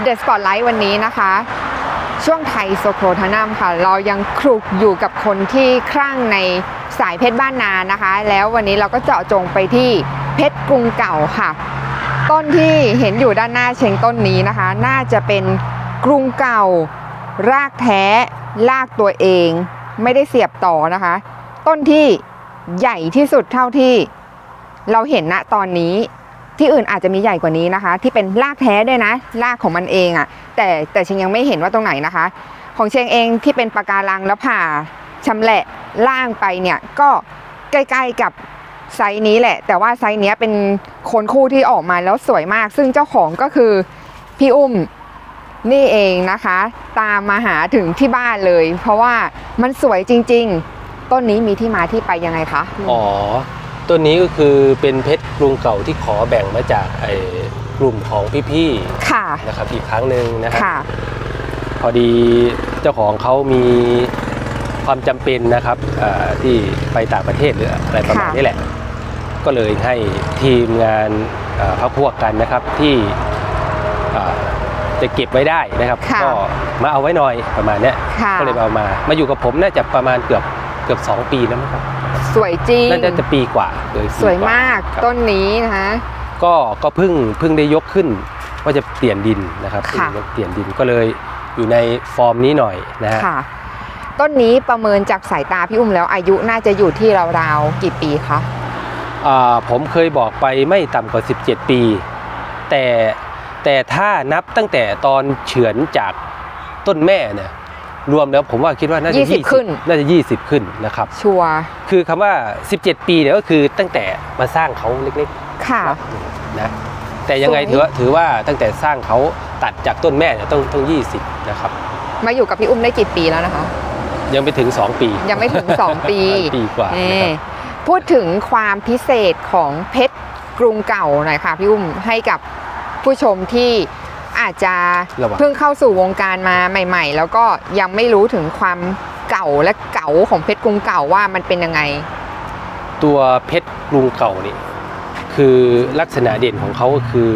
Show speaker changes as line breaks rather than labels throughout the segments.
เดอะสปอตไลท์วันนี้นะคะ ช่วงไทยโซโครทานัมค่ะ เรายังคลุกอยู่กับคนที่คลั่งในสายเพชรบ้านนานะคะ แล้ววันนี้เราก็เจาะจงไปที่เพชรกรุงเก่าค่ะ ต้นที่เห็นอยู่ด้านหน้าเชงต้นนี้นะคะ น่าจะเป็นกรุงเก่า รากแท้รากตัวเอง ไม่ได้เสียบต่อนะคะ ต้นที่ใหญ่ที่สุดเท่าที่เราเห็นณตอนนี้ ที่อื่นอาจจะมีใหญ่กว่านี้นะคะ ที่เป็นรากแท้ด้วยนะรากของมันเองอะ่ะ แต่แต่เชงยังไม่เห็นว่าตรงไหนนะคะ ของเชงเองที่เป็นปะการังแล้วผ่าชำแหละล่างไปเนี่ยก็ใกล้ๆกับไซส์นี้แหละ แต่ว่าไซส์นี้เป็นโคนคู่ที่ออกมาแล้วสวยมาก ซึ่งเจ้าของก็คือพี่อุ้มนี่เองนะคะ ตามมาหาถึงที่บ้านเลย เพราะว่ามันสวยจริง ๆ ต้นนี้มีที่มาที่ไปยังไงคะ
อ๋อ ต้นนี้ก็คือเป็นเพชรกรุงเก่าที่ขอแบ่งมาจากไอ้กลุ่มของพี่
ค่ะ
ๆนะครับอีกครั้งหนึ่งนะครับ
ค่ะ
พอดีเจ้าของเขามีความจำเป็นนะครับอ่าที่ไปต่างประเทศหรืออะไรประมาณ
ค่ะ
นี้แหละ ก็เลยให้ทีมงานอ่าพักพวกกันนะครับที่อ่าจะเก็บไว้ได้นะครับ
ค่ะ
ก็มาเอาไว้หน่อยประมาณเนี้ย
ค่ะ
ก็เลยเอามา มาอยู่กับผมน่าจะประมาณเกือบเกือบ 2 ปีแล้วมั้งครับ
สวยจริง
น่าจะปีกว่าเลยปี
สวยมาก
ครับ
ต้นนี้นะคะ
ก็ก็เพิ่งเพิ่งได้ยกขึ้นว่าจะเปลี่ยนดินนะครับ
ค่ะ
เพิ่งยกเปลี่ยนดินก็เลยอยู่ในฟอร์มนี้หน่อยนะฮะ
ค่ะต้นนี้ประเมินจากสายตาพี่อุ้มแล้วอายุน่าจะอยู่ที่ราวๆกี่ปีคะ
อ่าผมเคยบอกไปไม่ต่ำกว่า 17 ปี แต่แต่ถ้านับตั้งแต่ตอนเฉือนจากต้นแม่เนี่ย รวมแล้วผมว่าคิดว่าน่าจะ
20 ขึ้น
น่าจะ 20 ขึ้นนะครับ
ชัวร์
คือคำว่า 17 ปีเนี่ยก็คือตั้งแต่มาสร้างเขาเล็ก
ค่ะ
ๆนะแต่ยังไง
สวย
ถือว่าถือว่าตั้งแต่สร้างเขาตัดจากต้นแม่เนี่ยต้องต้อง 20 นะครับ
มาอยู่กับพี่อุ้มได้กี่ปีแล้วนะคะ
ยังไปถึง 2 ปี
ยังไม่ถึง 2 ปี
ปีกว่า
นี่
นะครับ
พูดถึงความพิเศษของเพชรกรุงเก่าหน่อยค่ะพี่อุ้มให้กับผู้ชมที่ อาจจะ
ระวัง
เพิ่งเข้าสู่วงการมาใหม่ ๆ แล้วก็ยังไม่รู้ถึงความเก่าและเก๋าของเพชรกรุงเก่าว่ามันเป็นยังไง
ตัวเพชรกรุงเก่านี่คือลักษณะเด่นของเขาก็คือ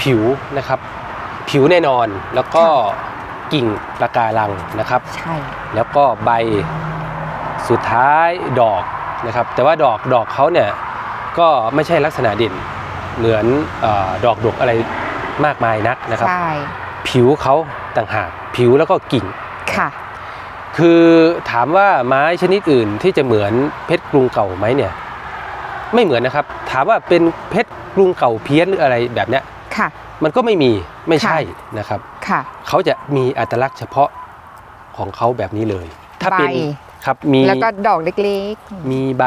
ผิวนะครับ ผิวแน่นอนแล้วก็กิ่งปะการังนะครับ
ใช่
แล้วก็ใบสุดท้ายดอกนะครับ แต่ว่าดอกดอกเขาเนี่ยก็ไม่ใช่ลักษณะเด่นเหมือนเออดอกดกอะไร มากมายนักนะครับ
ใช่
ผิวเขาต่างหากผิวแล้วก็กิ่ง
ค่ะ
คือถามว่าไม้ชนิดอื่นที่จะเหมือนเพชรกรุงเก่าไหมเนี่ย ไม่เหมือนนะครับ ถามว่าเป็นเพชรกรุงเก่าเพี้ยนหรืออะไรแบบเนี้ย
ค่ะ
มันก็ไม่มีไม่ใช่นะครับ
ค่ะ
เขาจะมีอัตลักษณ์เฉพาะของเขาแบบนี้เลย ถ้าเป็น
ใบ
ครับมี
แล้วก็ดอกเล็ก
มีใบ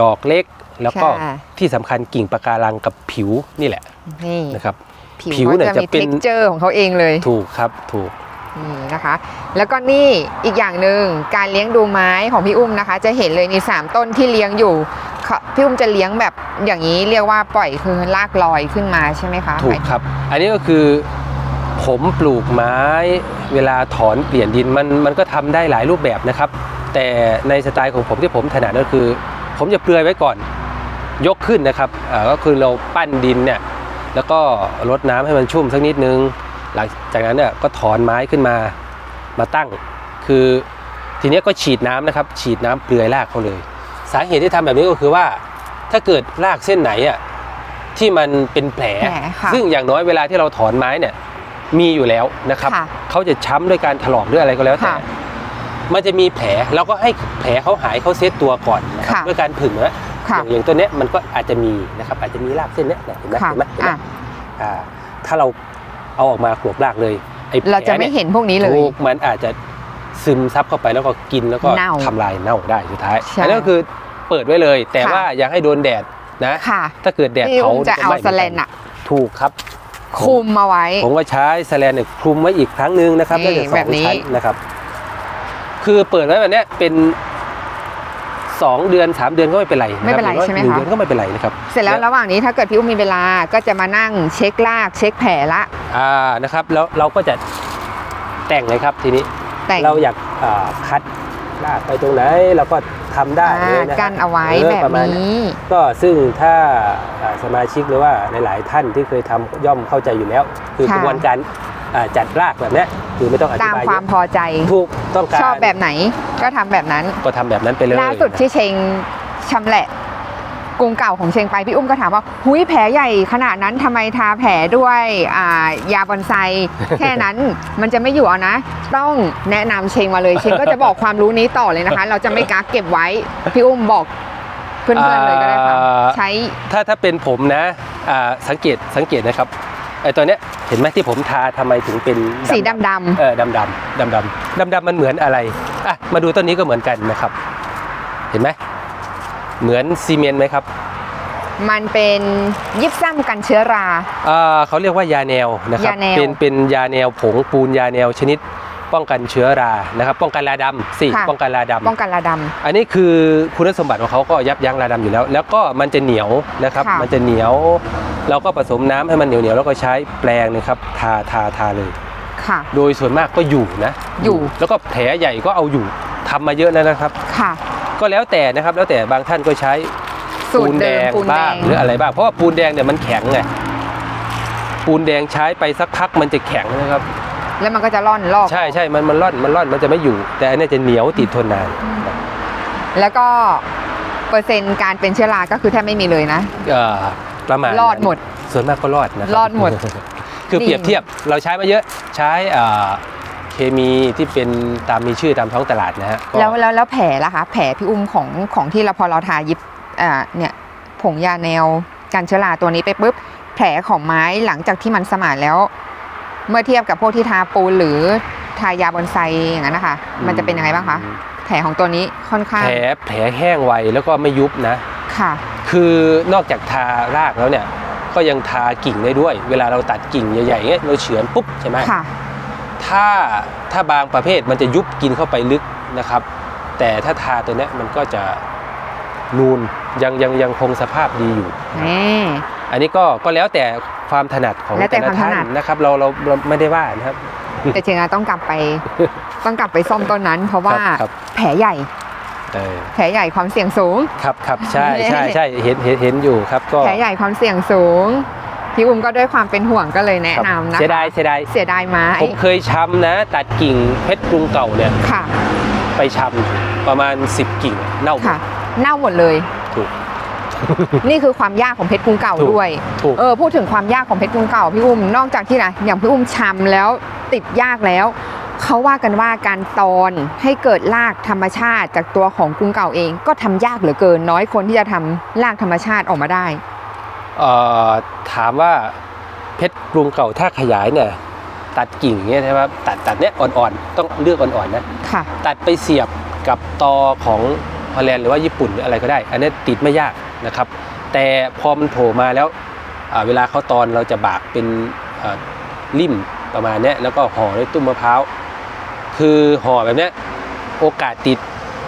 ดอกเล็ก แล้วก็
ค่ะ
ที่สำคัญกิ่งปะการังกับผิวนี่แหละ
ๆ นี่
นะครับ ผิ
ผิ
ว
ว
เนี่ย
ก็จะ
จะ
มี
เป็น
เท็กเจอร์ของเขาเองเลย
ถูกครับถูก
นี่นะคะ แล้วก็นี่อีกอย่างหนึ่งการเลี้ยงดูไม้ของพี่อุ้มนะคะ จะเห็นเลยมีสามต้นที่เลี้ยงอยู่เขาพี่อุ้มจะเลี้ยงแบบอย่างนี้เรียกว่าปล่อยคือลากลอยขึ้นมาใช่ไหมคะ
ถูกครับ อันนี้ก็คือผมปลูกไม้เวลาถอนเปลี่ยนดินมันมันก็ทำได้หลายรูปแบบนะครับ แต่ในสไตล์ของผมที่ผมถนัดก็คือ ผมจะเปลือยไว้ก่อนยกขึ้นนะครับอ่าก็คือเราปั้นดินเนี่ย แล้วก็รดน้ำให้มันชุ่มสักนิดนึง หลังจากนั้นเนี่ยก็ถอนไม้ขึ้นมามาตั้ง คือทีเนี้ยก็ฉีดน้ำนะครับ ฉีดน้ำเปลือยรากเขาเลย สาเหตุที่ทำแบบนี้ก็คือว่าถ้าเกิดรากเส้นไหนอะที่มันเป็นแผล
แผลค่ะ
ซึ่งอย่างน้อยเวลาที่เราถอนไม้เนี่ยมีอยู่แล้วนะครับ
ค่ะ
เขาจะช้ำด้วยการถลอกด้วยอะไรก็แล้วแต่
ค่ะ
มันจะมีแผลเราก็ให้แผลเขาหายเขาเซตตัวก่อนนะครับ
ค่ะ
ด้วยการผึ่งนะ
ค่ะ
อย่างอย่างตัวเนี้ยมันก็อาจจะมีนะครับอาจจะมีรากเส้นเนี้ยเนี่ยเห็นไหม
ค่ะ
เห็นไหมเห็นไหม
อะ
อ่าถ้าเราเอาออกมากรวบรากเลยไอ้แผล
เราจะไม่
ย
เห็นพวกนี้เลย
ถูกมันอาจจะซึมซับเข้าไปแล้วก็กินแล้วก็
เน่า
ทำลายเน่าได้สุดท้าย
ใช่
อันนี้ก็คือเปิดไว้เลย แต่
ค่ะ
ว่าอย่าให้โดนแดดนะ
ค่ะ
ถ้าเกิดแดด
พี่
เผา
อุ้มจะเอา
ไหม้
สแลนอะ
ถูกครับ
คุมมาไว้
ผมก็ใช้สแลนเนี่ยคลุมไว้อีกครั้งหนึ่งนะครับ
นี่
น่าจะสอ
แบ
ง
บนี้
ชั้นนะครับ คือเปิดไว้แบบเนี้ยเป็น สองเดือนสามเดือนก็ไม่เป็นไรนะคบ
ไม่เป็นไร
รือว่า
ใช่ไหม
นึ่ง
คะ
เดือนก็ไม่เป็นไรนะครับ
เสร็จแล้วระหว่างนี้ถ้าเกิดพี่อุ้มมีเวลาก็จะมานั่งเช็คลากเช็คแผลละ
อ่านะครับแล้วเราก็จะแต่งเลยครับทีนี้
แต่ง
เราอยากอ่าคัดลากไปตรงไหนเราก็ททำได้
อ่า
เลยะ
กันเอาไว้
ออ
แบบ
ประมาณ
นี้
ก็ซึ่งถ้าอ่าสมาชิกหรือว่าหลาย ๆ ท่านที่เคยทำย่อมเข้าใจอยู่แล้ว คือ
ค่ะ
กระบวนการอ่า จัดรากแบบเนี้ยคือไม่ต้องอธิ
ตาม
บาย
ค
เยวา
ม
อะ
พอใจ
ถูกต้องการ
ชอบแบบไหนก็ทำแบบนั้น
ก็ทำแบบนั้นไปเลย
ล่าสุดที่เชงชำแหละกรุงเก่าของเชงไปพี่อุ้มก็ถามว่าหุยแผลใหญ่ขนาดนั้นทำไมทาแผลด้วยอ่ายาบอนไซ แค่นั้นมันจะไม่อยู่เอานะ ต้องแนะนำเชงมาเลย เชงก็จะบอกความรู้นี้ต่อเลยนะคะ เราจะไม่กักเก็บไว้ พี่อุ้มบอกเพื่อนๆเลยก็ได้ค่ะ
อ่า
ใช้
ถ้าถ้าเป็นผมนะอ่าสังเกตสังเกตนะครับ ไอ้ตัวเนี้ยเห็นไหมที่ผมทาทำไมถึงเป็น
สีดำด
เออดำดำดำดำดำดำมันเหมือนอะไรอะมาดูต้นนี้ก็เหมือนกันนะครับ เห็นไหมเหมือนซีเมนต์ไหมครับำ
มันเป็นยิบซ้ำกันเชื้อรา
อ่าเขาเรียกว่ายาแนวนะครับ
ยาแนว
เป็นเป็นยาแนวผงปูนยาแนวชนิดป้องกันเชื้อรานะครับ ป้องกันราดำสิ
ค่ะ
ป้องกันราดำ
ป้องกันราด
อันนี้คือคุณสมบัติของเขาก็ยับยั้งราดำอยู่แล้ว แล้วก็มันจะเหนียวนะครับ
ค่ะ
มันจะเหนียว เราก็ผสมน้ำให้มันเหนียวเหนียวๆแล้วก็ใช้แปรงนะครับทาทาทาเลยำ
ค่ะ
โดยส่วนมากก็อยู่นะ
อยู่
แล้วก็แผลใหญ่ก็เอาอยู่ทำมาเยอะแล้วนะครับ
ค่ะ
ก็แล้วแต่นะครับแล้วแต่บางท่านก็ใช้
สู
ปู
ตร
นแด
เดิม
ง
ปูนแด
บ้าง
ง
หรืออะไรบ้างเพราะว่าปูนแดงเนี่ยมันแข็งไงปูนแดงใช้ไปสักพักมันจะแข็งนะครับ
แล้วมันก็จะร่อนลอก
ใช่ใช่มันมันร่อนมันร่อนมันจะไม่อยู่ แต่อันเนี้ยจะเหนียวติดทนนาน
แล้วก็เปอร์เซ็นต์การเป็นเชื้อราก็คือแทบไม่มีเลยนะ
เอ่อ ประมาณ
รอดหมด
ส่วนมากก็รอดนะครับ
รอดหมด
คือ
ดี
เปรียบเทียบเราใช้มาเยอะใช้อ่าเคมีที่เป็นตามมีชื่อตามท้องตลาดนะฮะก็
แล้วแล้วแล้วแผลล่ะคะแผลพี่อุ้มของของที่เราพอเราทายิบอ่าเนี่ยผงยาแนวกันเชื้อราตัวนี้ไปปุ๊บแผลของไม้หลังจากที่มันสมานแล้ว เมื่อเทียบกับพวกที่ทาปูนหรือทายาบอนไซอย่างนั้นนะคะมันจะเป็นยังไงบ้างคะแผลของตัวนี้ค่อนข้าง
แผลแผลแห้งไวแล้วก็ไม่ยุบนะ
ค่ะ
คือนอกจากทารากแล้วเนี่ยก็ยังทากิ่งได้ด้วย เวลาเราตัดกิ่งใหญ่ๆเงี้ยเราเฉือนปุ๊บใช่ไหม
ค่ะ
ถ้าถ้าบางประเภทมันจะยุบกินเข้าไปลึกนะครับ แต่ถ้าทาตัวเนี้ยมันก็จะนูนยังยังยังคงสภาพดีอยู่
นี่
อันนี้ก็ก็แล้วแต่ความถนัดของ
แล้วแต่
แต่ละ
ความถ
ท่าน
นัด
นะครับ เราเราเราไม่ได้ว่านะครับ
แต่เจงาต้องกลับไป ต้องกลับไปซ่อมต้นนั้น เพราะว่า
ครับครับ
แผลใหญ่
เออ
แผลใหญ่ความเสี่ยงสูง
ครับครับใช่ใช่ใช่เห็นเห็นเห็นอยู่ครับก็
แผลใหญ่ความเสี่ยงสูงพี่อุ้มก็ด้วยความเป็นห่วงก็เลยแนะครับนำนะคะ
เสียดายเสียดาย
เสียดายไม้
ผมเคยช้ำนะ ตัดกิ่งเพชรกรุงเก่าเนี่ย
ค่ะ
ไปช้ำประมาณ 10 กิ่งเน่าหมด
ค่ะ เน่าหมดเลย
ถูก
นี่คือความยากของเพชรกรุงเก่า
ถูก
ด้วย
ถูก
เออพูดถึงความยากของเพชรกรุงเก่าพี่อุ้มนอกจากที่นะอย่างพี่อุ้มช้ำแล้วติดยากแล้ว เขาว่ากันว่าการตอนให้เกิดรากธรรมชาติจากตัวของกรุงเก่าเอง ก็ทำยากเหลือเกิน น้อยคนที่จะทำรากธรรมชาติออกมาได้
เอ่อถามว่าเพชรกรุงเก่าถ้าขยายเนี่ยตัดกิ่งเนี่ยใช่ไหมตัดตัดเนี้ยอ่อนๆ ต้องเลือกอ่อนๆนะ
ค่ะ
ตัดไปเสียบกับตอของฮอลแลนด์หรือว่าญี่ปุ่นหรืออะไรก็ได้ อันนี้ติดไม่ยากนะครับ แต่พอมันโผล่มาแล้วอ่าเวลาเขาตอนเราจะบากเป็นอ่าริ่มประมาณเนี้ยแล้วก็ห่อด้วยตุ้มมะพร้าว คือห่อแบบเนี้ยโอกาสติด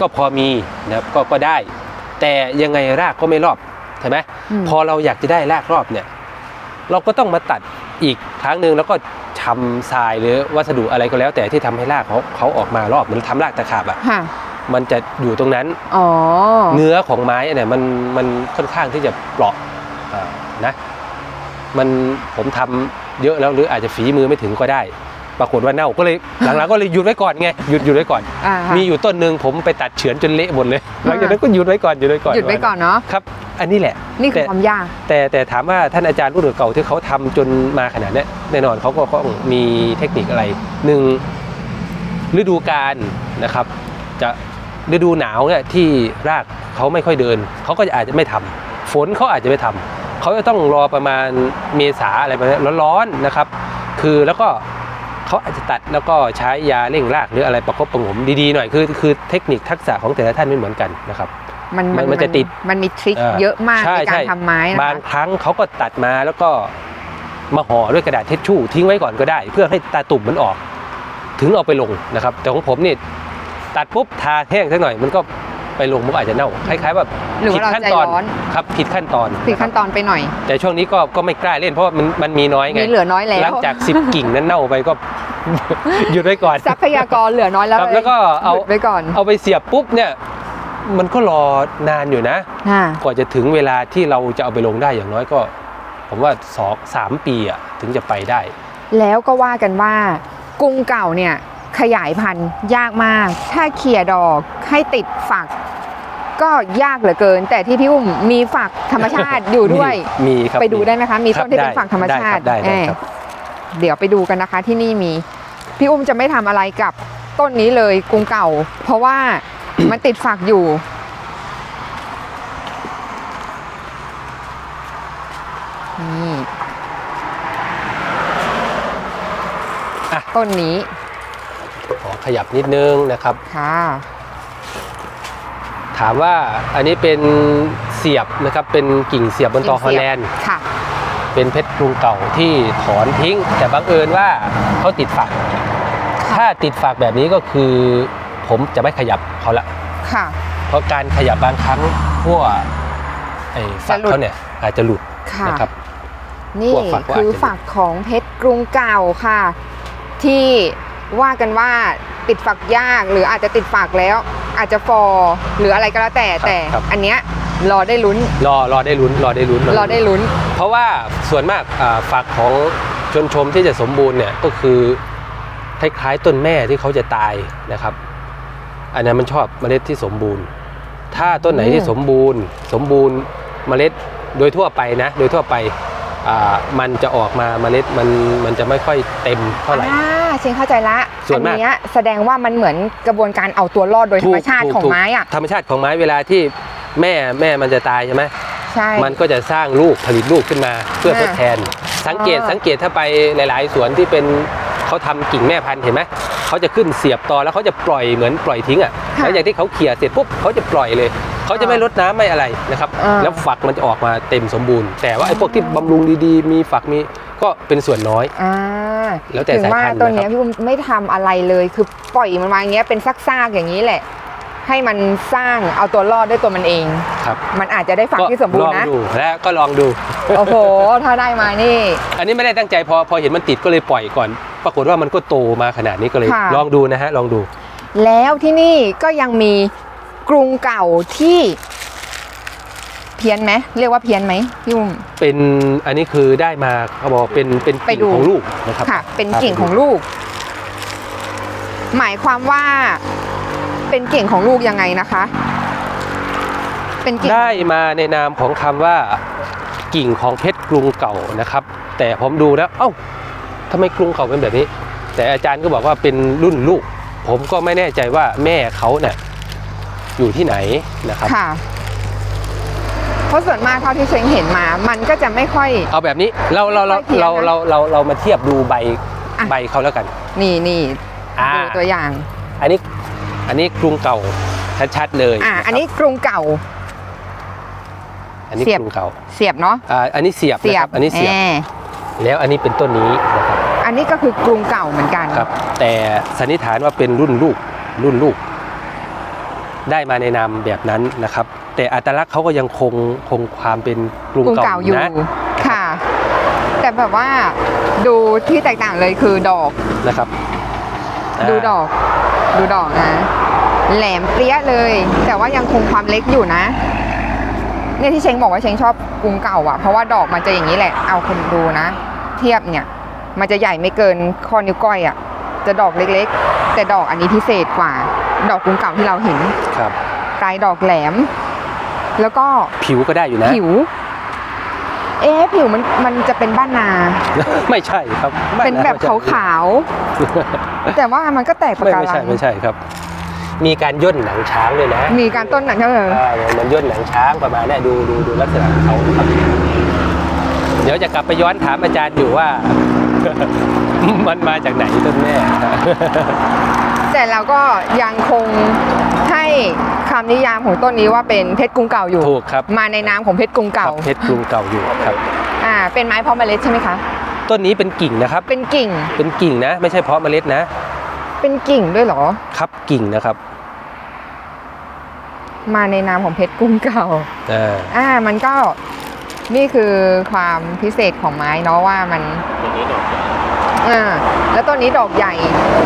ก็พอมีนะครับก็ก็ได้ แต่ยังไงรากก็ไม่รอบใช่ไหม
อืม
พอเราอยากจะได้รากรอบเนี่ย เราก็ต้องมาตัดอีกครั้งหนึ่งแล้วก็ชำทรายหรือวัสดุอะไรก็แล้ว แต่ที่ทำให้รากเขาเขาออกมารอบเหมือนทำรากตะขาบอะ
ค่ะ
มันจะอยู่ตรงนั้น
อ๋อ
เนื้อของไม้เนี่ยมันมันค่อนข้างที่จะเปราะอ่านะ มันผมทำเยอะแล้วหรืออาจจะฝีมือไม่ถึงก็ได้ ปรากฏว่าเน่าก็เลยหลังๆก็เลยหยุดไว้ก่อนไงหยุดหยุดไว้ก่อน
อ่าค่ะ
มีอยู่ต้นหนึ่งผมไปตัดเฉือนจนเละหมดเลยหลังจากนั้นก็หยุดไว้ก่อนหยุดไว้ก่อน
หยุดไว้ก่อนเนาะ
ครับ อันนี้แหละ
นี่คือ
แต่
ความยาก
แต่แต่ถามว่าท่านอาจารย์รุ่นเก่าๆที่เขาทำจนมาขนาดเนี้ยแน่นอนเขาก็ต้องมีเทคนิคอะไรหนึ่งฤดูกาลนะครับ จะฤดูหนาวเนี่ยที่รากเขาไม่ค่อยเดิน เขาก็อาจจะไม่ทำฝนเขาอาจจะไม่ทำเขาจะต้องรอประมาณเมษาอะไรประมาณนี้ร้อนๆนะครับ คือแล้วก็ เขาอาจจะตัดแล้วก็ใช้ยาเร่งรากหรืออะไรประคบประหงมดีๆหน่อยคือคือเทคนิคทักษะของแต่ละท่านไม่เหมือนกันนะครับ
มัน
มันมันจะติด
มันมีทริค
เออ
เยอะมาก
ใช่
ในการ
ใช่
ทำไม้นะ
บาง
คะ
ครั้งเขาก็ตัดมาแล้วก็มาห่อด้วยกระดาษเทชชู่ทิ้งไว้ก่อนก็ได้ เพื่อให้ตาตุ่มมันออก ถึงเอาไปลงนะครับ แต่ของผมนี่ตัดปุ๊บทาแห้งสักหน่อยมันก็ ไปลงมันก็อาจจะเน่าคล้ายๆแบบ
หรือ
ผิ
ว่า
ด
เรา
ขั้น
ใจ
ตอน
ร้อน
ครับผิดขั้นตอน
ผิดขั้นตอนไปหน่อย
แต่ช่วงนี้ก็ก็ไม่กล้าเล่นเพราะว่ามันมันมีน้อยไง
มีเหลือน้อยแล้
หลั
ว
งจาก 10 กิ่งนั้นเน่าไปก็ หยุดไว้ก่อน
ทรัพยากรเหลือน้อยแล้ว
ครับแล้วก็เอา
หยุดไว้ก่อน
เอาไปเสียบปุ๊บเนี่ย มันก็รอนานอยู่นะ
ค่ะ
กว่าจะถึงเวลาที่เราจะเอาไปลงได้อย่างน้อยก็ ผมว่าสองสามปีอะถึงจะไปได้
แล้วก็ว่ากันว่ากุ้งเก่าเนี่ย ขยายพันธุ์ยากมาก ถ้าเขี่ยดอกให้ติดฝัก ก็ยากเหลือเกิน แต่ที่พี่อุ้มมีฝักธรรมชาติอยู่ด้วย
มีมีครับ
ไปดูได้ไหมคะ มี
ครับ
ต้นที่เป็น
ได้
ฝักธรรมชาติ
ได้ครับได้ได้
เออ
ครับ
เดี๋ยวไปดูกันนะคะที่นี่มี พี่อุ้มจะไม่ทำอะไรกับต้นนี้เลยกรุงเก่า เพราะว่ามันติดฝักอยู่ นี่
อะ
ต้นนี้
ขอขยับนิดนึงนะครับ
ค่ะ
ถามว่าอันนี้เป็นเสียบนะครับ เป็นกิ่งเสียบบนตอ
กิ่ง
ฮอ
เสี
ล
ยบ
แลนด์
ค่ะ
เป็นเพชรกรุงเก่าที่ถอนทิ้ง แต่บังเอิญว่าเขาติดฝัก ถ้าติดฝักแบบนี้ก็คือ ผมจะไม่ขยับเขาละ
ค่ะ
เพราะการขยับบางครั้งพวกไอ้ฝัก
จะหลุด
เขาเนี่ยอาจจะหลุด
ค่ะ
นะครับ
นี่
พวกฝักก็อาจจะ
คือฝักของเพชรกรุงเก่าค่ะ ที่ ว่ากันว่าติดฝักยากหรืออาจจะติดฝักแล้ว อาจจะฟอร์หรืออะไรก็แล้วแต่แต่อันเนี้ยรอได้ลุ้น
รอรอได้ลุ้นรอได้ลุ้น
รอได้ลุ้น
เพราะว่าส่วนมากอ่าฝักของชนชมที่จะสมบูรณ์เนี่ยก็คือคล้ายๆต้นแม่ที่เขาจะตายนะครับ อันนั้นมันชอบเมล็ดที่สมบูรณ์ ถ้าต้นไหนที่
อืม
สมบูรณ์ สมบูรณ์เมล็ดโดยทั่วไปนะ โดยทั่วไปอ่า มันจะออกมาเมล็ดมันมันจะไม่ค่อยเต็มเท่าไหร่
อ่าเชนเข้าใจละ
ส่วน
อั
มาก
เนี้ยแสดงว่ามันเหมือนกระบวนการเอาตัวรอดโดยธรรมชาติ
ถูก
ของ
ถูก
ไม้อะ
ธรรมชาติของไม้เวลาที่แม่แม่มันจะตายใช่ไหม
ใช่
มันก็จะสร้างลูกผลิตลูกขึ้นมาเพื่อ
อ่า
ทดแทน สังเกต
อ่า
สังเกตถ้าไปหลาย ๆ สวนที่เป็น เขาทำกิ่งแม่พันธุ์เห็นไหมเขาจะขึ้นเสียบตอแล้วเขาจะปล่อยเหมือนปล่อยทิ้งอะหลังจากที่เขาเขี่ยเสร็จปุ๊บเขาจะปล่อยเลยเขาจะไม่ลดน้ำไม่อะไรนะครับ
อ่า
แล้วฝักมันจะออกมาเต็มสมบูรณ์ แต่ว่าไอ้พวกที่บำรุงดีๆ มีฝักมีก็เป็นส่วนน้อย
อ่า
แล้วแต่
ถึงว่า
สายพันธุ์
ตัวเนี้ย
นะครับ
พี่อุ้มไม่ทำอะไรเลยคือปล่อยมันมาอย่างเงี้ยเป็นซากๆอย่างนี้แหละ ให้มันสร้างเอาตัวรอดด้วยตัวมันเอง
ครับ
มันอาจจะได้ฝักที่สมบูร
ลอ
ณ์
ง
นะ
ดูและก็ลองดู
โอ้โห ถ้าได้มานี่
อันนี้ไม่ได้ตั้งใจพอพอเห็นมันติดก็เลยปล่อยก่อน ปรากฏว่ามันก็โตมาขนาดนี้ก็เลย
ค่ะ
ลองดูนะฮะลองดู
แล้วที่นี่ก็ยังมีกรุงเก่าที่เพี้ยนไหมเรียกว่าเพี้ยนไหมพี่อุ้ม
เป็นอันนี้คือได้มาเขาบอกเป็นเป็น
ไป
กิ่ง
ดู
ของลูกนะครับ
ค่ะ เป็น
ครับ
กิ่งของลูก หมายความว่า เป็นกิ่งของลูกยังไงนะคะ เป็นกิ่ง
ได้มาในนามของคำว่ากิ่งของเพชรกรุงเก่านะครับ แต่ผมดูแล้วเอ้าทำไมกรุงเก่าเป็นแบบนี้ แต่อาจารย์ก็บอกว่าเป็นรุ่นลูก ผมก็ไม่แน่ใจว่าแม่เขาเนี่ยอยู่ที่ไหนนะครับ
ค่ะเพราะส่วนมากเท่าที่เชงเห็นมา มันก็จะไม่ค่อย
เอาแบบนี้เราเราเรา
ไม่ค่อยเพี้ยน
เรา
นะ
เราเราเรามาเทียบดูใบ
อะ
ใบเขาแล้วกัน
นี่นี่
อ่า
ดูตัวอย่าง
อันนี้ อันนี้กรุงเก่าชัดๆเลย
อ่าะ
ครับ
อันนี้กรุงเก่า
อันนี้
เสียบ
กรุงเก่า
เสียบเนาะ
อ่าอันนี้เสียบ
เสีย
นะค
บ
รับอันนี้เสียบ
แแล้
วอันนี้เป็นต้นนี้นะครับ
อันนี้ก็คือกรุงเก่าเหมือนกัน
ครับ แต่สันนิษฐานว่าเป็นรุ่นลูกรุ่นลูก ได้มาในนามแบบนั้นนะครับ แต่อัตลักษณ์เขาก็ยังคงคงความเป็นกรุง
กรุง
เก่า
เก่าอยู่
นะ
ค่ะ แต่แบบว่าดูที่แตกต่างเลยคือดอก
นะครับา
ดูดอก ดูดอกนะ แหลมเปรี้ยเลย แต่ว่ายังคงความเล็กอยู่นะ เนี่ยที่เชงบอกว่าเชงชอบกรุงเก่าอะ เพราะว่าดอกมันจะอย่างนี้แหละ เอาคนดูนะ เทียบเนี่ย มันจะใหญ่ไม่เกินข้อนิ้วก้อยอะ จะดอกเล็กๆ แต่ดอกอันนี้พิเศษกว่า ดอกกรุงเก่าที่เราเห็น
ครับ
ปลายดอกแหลม แล้วก็
ผิวก็ได้อยู่นะ
ผิว เอ๊ะผิวมันมันจะเป็นบ้านนา
ไม่ใช่ครับไม่
เป็นแบบ
ไม่ใช่
ขาวๆ แต่ว่ามันก็แตกปะ
ไม่
กา
ไม่
รั
ใช่
ง
ไม่ใช่ครับ มีการย่นหนังช้างด้วยนะ
มีการต้นหนังเออ
อ่าเหมือนย่นหนังช้างประมาณเนี้ยดูดูดูลักษณะของเขาครับ เดี๋ยวจะกลับไปย้อนถามอาจารย์อยู่ว่า มันมาจากไหนต้นแม่
แต่เราก็ยังคงให้ คำนิยามของต้นนี้ว่าเป็นเพชรกรุงเก่าอยู่
ถูกครับ
มาในนามของเพชรกรุง
ค
เก่า
รับเพชรกรุงเก่าอยู่ครับ
อ่าเป็นไม้เพาะเมล็ดใช่ไหมคะ
ต้นนี้เป็นกิ่งนะครับ
เป็นกิ่ง
เป็นกิ่งนะ ไม่ใช่เพาะเมล็ดนะ
เป็นกิ่งด้วยเหรอ
ครับกิ่งนะครับ
มาในนามของเพชรกรุงเก่า
อ่า
อ่ามันก็นี่คือความพิเศษของไม้เนาะว่ามันอ่าแล้วต้นนี้ดอกใหญ่อื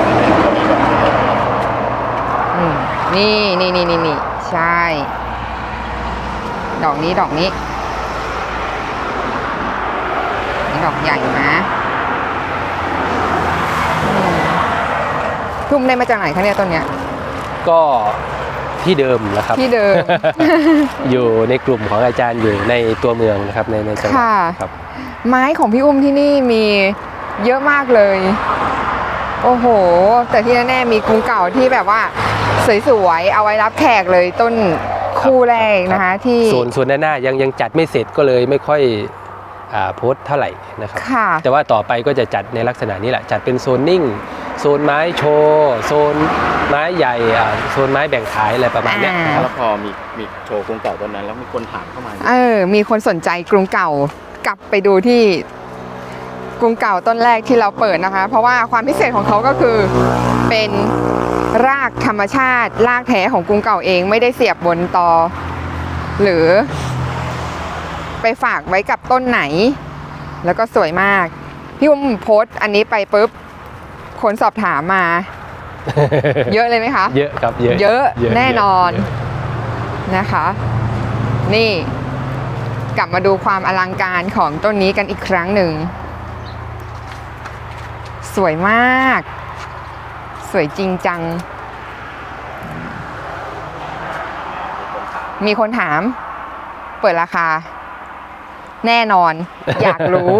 ม นี่นี่นี่นี่นี่เชใช่ ดอกนี้ดอกนี้นี่ดอกใหญ่นะอืมทุ่มได้มาจากไหนคะเนี่ยต้นเนี้ย
ก็ที่เดิมนะครับ
ที่เดิม
อยู่ในกลุ่มของอาจารย์อยู่ในตัวเมืองนะครับในในจังหวัด
ค่ะ
ครับ
ไม้ของพี่อุ้มที่นี่มีเยอะมากเลย โอ้โห แต่ที่แน่ๆมีกรุงเก่าที่แบบว่า สวยๆ เอาไว้รับแขกเลยต้นคู่แรกนะคะที่
ส่วนส่วนด้านหน้ายังยังจัดไม่เสร็จก็เลยไม่ค่อยอ่าโพสต์เท่าไหร่นะครับ
ค่ะ
แต่ว่าต่อไปก็จะจัดในลักษณะนี้แหละจัดเป็นโซนนิ่ง โซนไม้โชว์โซนไม้ใหญ่อ่าโซนไม้แบ่งขายอะไรประมาณเนี้ย
อ่า
นะครับ
แล้วพอมีมีโชว์กรุงเก่าตอนนั้น แล้วมีคนถามเข้ามา
เออมีคนสนใจกรุงเก่ากลับไปดูที่กรุงเก่าต้นแรกที่เราเปิดนะคะ เพราะว่าความพิเศษของเขาก็คือเป็น รากธรรมชาติ รากแท้ของกรุงเก่าเองไม่ได้เสียบบนตอ หรือ ไปฝากไว้กับต้นไหน แล้วก็สวยมาก พี่อุ้มโพสต์อันนี้ไปปุ๊บ คนสอบถามมา เยอะเลยไหมคะ
เยอะครับเยอะ
เยอะแน่นอน
เยะ
นะคะ นี่กลับมาดูความอลังการของต้นนี้กันอีกครั้งหนึ่ง สวยมาก สวยจริงจัง มีคนถาม เปิดราคา แน่นอน อยากรู้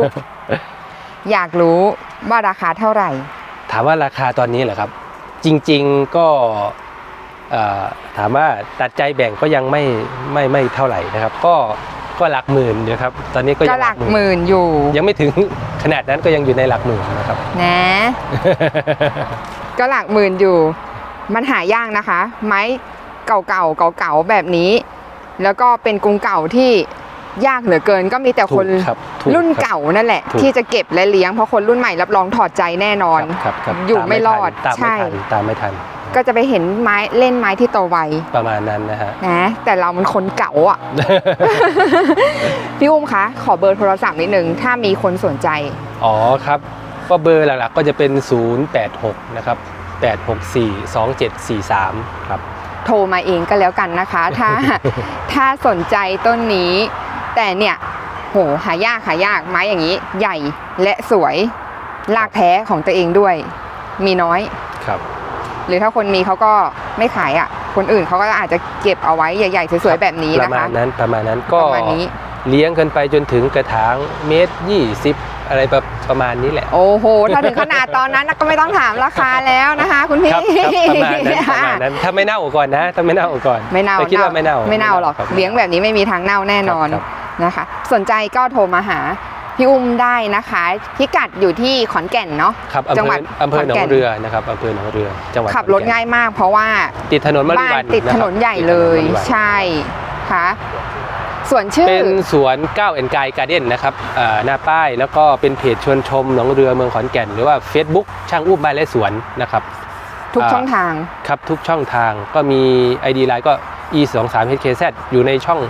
อยากรู้ว่าราคาเท่าไหร่
ถามว่าราคาตอนนี้เหรอครับ จริง ๆก็เอ่อถามว่าตัดใจแบ่งก็ยังไม่ไม่ไม่เท่าไหร่นะครับ ก็ก็หลักหมื่นอยู่ครับ ตอนนี้ก็
ก็
ยัง
หลักหมื่นอยู่
ยังไม่ถึงขนาดนั้นก็ยังอยู่ในหลักหมื่นนะครับ
นะ ก็หลักหมื่นอยู่ มันหายากนะคะ ไม้เก่าๆเก่าๆแบบนี้ แล้วก็เป็นกรุงเก่าที่ยากเหลือเกิน ก็มีแต่
ถู
ค
ก
น
ครับถูก
รุ่น
ครับ
เก่านั่นแหละ
ถูก
ที่จะเก็บและเลี้ยงเพราะคนรุ่นใหม่รับรองถอดใจแน่นอน
ครับครับ
อยู่
ตา
ไม่รอด
ทันตาม
ใช่
ไม่ทันตามไม่ทัน
ก็จะไปเห็นไม้เล่นไม้ที่โตไว
ประมาณนั้นนะฮะ
นะแต่เรามันคนเก่าอะ พี่อุ้มคะขอเบอร์โทรศัพท์นิดนึง ถ้ามีคนสนใจ
อ๋อครับ ก็เบอร์หลักๆก็จะเป็น 086 นะครับ 864 2743 ครับ
โทรมาเองก็แล้วกันนะคะ ถ้า ถ้าสนใจต้นนี้ แต่เนี่ย โหหายากหายากไม้อย่างนี้ ใหญ่และสวยลากแท้ของตัวเองด้วย มีน้อย
ครับ
หรือถ้าคนมีเขาก็ไม่ขายอะ คนอื่นเขาก็อาจจะเก็บเอาไว้ใหญ่ๆสวยๆแบบนี้
ป
นะ
ระมา
คะ
ณนั้นประมาณนั้นก็
ประมาณนี้
เลี้ยงกันไปจนถึงกระถางเมตรยี่สิบ อะไรประประมาณนี้แหละ
โอ้โห ถ้าถึงขนาดตอนนั้นก็ไม่ต้องถามราคาแล้วนะคะ คุณพี่
ครับครับประมาณนั้นประมาณนั้นถ้าไม่เน่าก่อนนะถ้าไม่เน่าก่อน
ไม่เน่า
แต่คิดว่าไม่เน่า
ไม่เน่าหรอก
คบ
เลี้ยงแบบนี้ไม่มีทางเน่าแน่นอน
ครับ
นะคะ สนใจก็โทรมาหาพี่อุ้มได้นะคะ พิกัดอยู่ที่ขอนแก่นเนาะ
ครับอำ
จัง
เภ
หวั
อ
ด
อำเภอหนอ
ขอนแก่
ง
น
เรือนะครับอำเภอหนองเรือจังหวัด
ขับรถ
ขอนแก่น
ง่ายมากเพราะว่า
ติดถนนมะลิ
บ้าน
วัน
ติดถนนใหญ่ะ
ครับ
เลย
ติดถนนมะลิวัน
ใช่ค่ะ ส่วนชื่อ
เป็นสวนก้าวแอนกายการ์เด้นนะครับอ่าหน้าป้ายแล้วก็เป็นเพจชวนชมหนองเรือเมืองขอนแก่น หรือว่า Facebook ช่างอุ้มบ้านและสวนนะครับ
ทุก
อ่า
ช่องทาง
ครับทุกช่องทางก็มี ID ไลน์ก็ e 2 3 hkz อยู่ในช่อง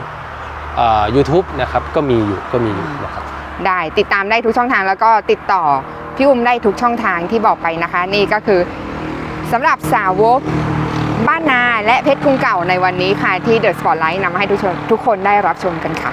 อ่า YouTube นะครับก็มีอยู่ก็มีอยู่นะครับ
ได้ติดตามได้ทุกช่องทางแล้วก็ติดต่อพี่อุ้มได้ทุกช่องทางที่บอกไปนะคะ นี่ก็คือสำหรับสาวก บ้านนาและเพชรกรุงเก่าในวันนี้ค่ะที่เดอะสปอตไลท์นำมาให้ทุกชนทุกคนได้รับชมกันค่ะ